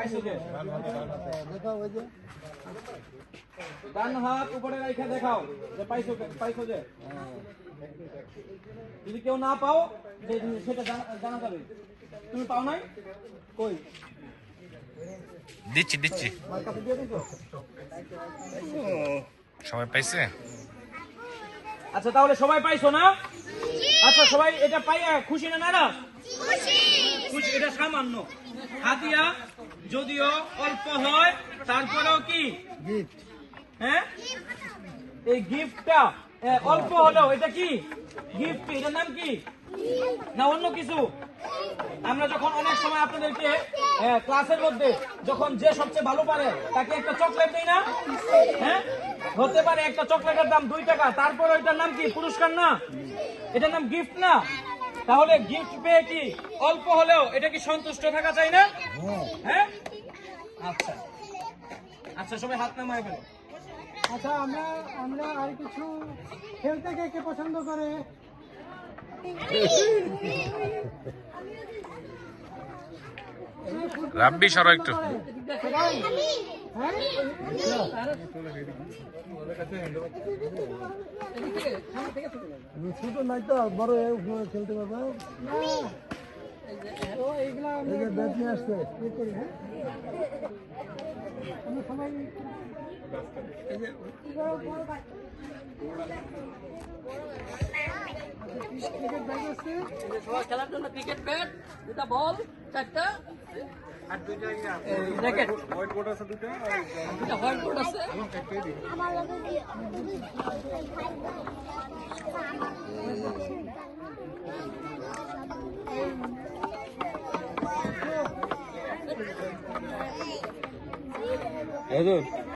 পাইছো দেখাও ওই যে? ডান হাত উপরে রেখে দেখাও যে পাইছো কে- পাইছো যে? যদি কেউ না পাও যে- সেটা জানা- যাবে। তুমি পাও নাই? কই? দিচ্ছি দিচ্ছি। সবাই পাইছে? আচ্ছা তাহলে সবাই পাইছো না? আচ্ছা সবাই এটা পাইয়া খুশি না খুশি এটা সামান্য। হাতিয়া যদিও অল্প হয় তারপরেও কি? হ্যাঁ? এই গিফটটা অল্প হলেও এটা কি? গিফট এটার নাম কি? না অন্য কিছু? আমরা যখন অনেক সময় আপনাদেরকে ক্লাসের মধ্যে যখন যে সবচেয়ে ভালো পারে তাকে একটা চকলেট দিই না? হ্যাঁ? হতে পারে একটা চকলেটের দাম দুই টাকা তারপর ওইটার নাম কি? পুরস্কার না? এটার নাম গিফট না? তাহলে গিফট পেয়ে কি অল্প হলেও এটা কি সন্তুষ্ট থাকা চাই না? হ্যাঁ? আচ্ছা। আচ্ছা সবাই হাত নামায় ফেলো। আচ্ছা আমরা আমরা আর কিছু খেলতে কে কে পছন্দ করে? রাব্বি সরো একটু। ছোট নাই তো বড় খেলতে পারবে আসছে ইয়ে হ্যাঁ খেলার জন্য ক্রিকেট ব্যাট দুটা বল চারটা? র্যাকেট হোয়াইট বোর্ড আছে দুটা দুটা হোয়াইট বোর্ড আছে। হুজুর